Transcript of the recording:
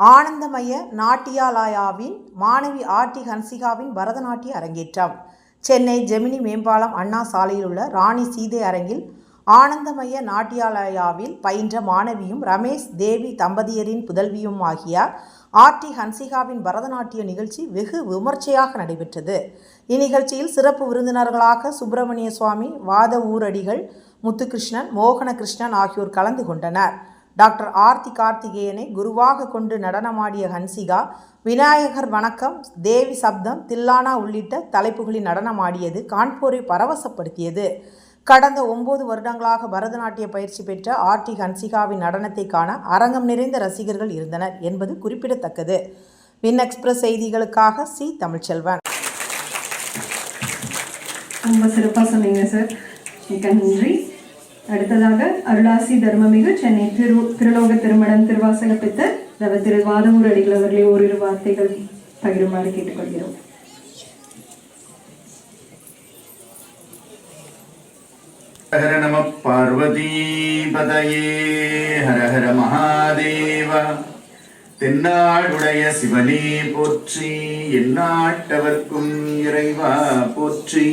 ஆனந்தமய நாட்டியாலயாவின் மாணவி ஆர்டி ஹன்சிகாவின் பரதநாட்டிய அரங்கேற்றம். சென்னை ஜெமினி மேம்பாலம் அண்ணா சாலையில் உள்ள ராணி சீதை அரங்கில் ஆனந்தமய நாட்டியாலயாவில் பயின்ற மாணவியும் ரமேஷ் தேவி தம்பதியரின் புதல்வியும் ஆகிய ஆர்டி ஹன்சிகாவின் பரதநாட்டிய நிகழ்ச்சி வெகு விமர்சையாக நடைபெற்றது. இந்நிகழ்ச்சியில் சிறப்பு விருந்தினர்களாக சுப்பிரமணிய சுவாமி வாத ஊரடிகள் முத்துகிருஷ்ணன் மோகனகிருஷ்ணன் ஆகியோர் கலந்து கொண்டனர். டாக்டர் ஆர்த்தி கார்த்திகேயனை குருவாக கொண்டு நடனமாடிய ஹன்சிகா விநாயகர் வணக்கம் தேவி சப்தம் தில்லானா உள்ளிட்ட தலைப்புகளில் நடனமாடியது கான்பூரை பரவசப்படுத்தியது. கடந்த ஒன்பது வருடங்களாக பரதநாட்டிய பயிற்சி பெற்ற ஆர்டி ஹன்சிகாவின் நடனத்தை காண அரங்கம் நிறைந்த ரசிகர்கள் இருந்தனர் என்பது குறிப்பிடத்தக்கது. வின் எக்ஸ்பிரஸ் செய்திகளுக்காக சி. தமிழ்ச்செல்வன். ரொம்ப சிறப்பாக சொன்னீங்க சார். நன்றி. அடுத்ததாக அருளாசி தர்மமிகு சென்னை திரு திருலோக திருமணம் திருவாசக பித்தர் ரவ திரு வாதமூர் அடிகள் அவர்களை ஓரிரு வார்த்தைகள் பகிருமாறு கேட்டுக்கொள்கிறோம். ஹர நம பார்வதீபதையே ஹர ஹர மகாதேவ. தென்னாடுடைய சிவனே போற்றி எந்நாட்டவர்க்கும் இறைவா போற்றி.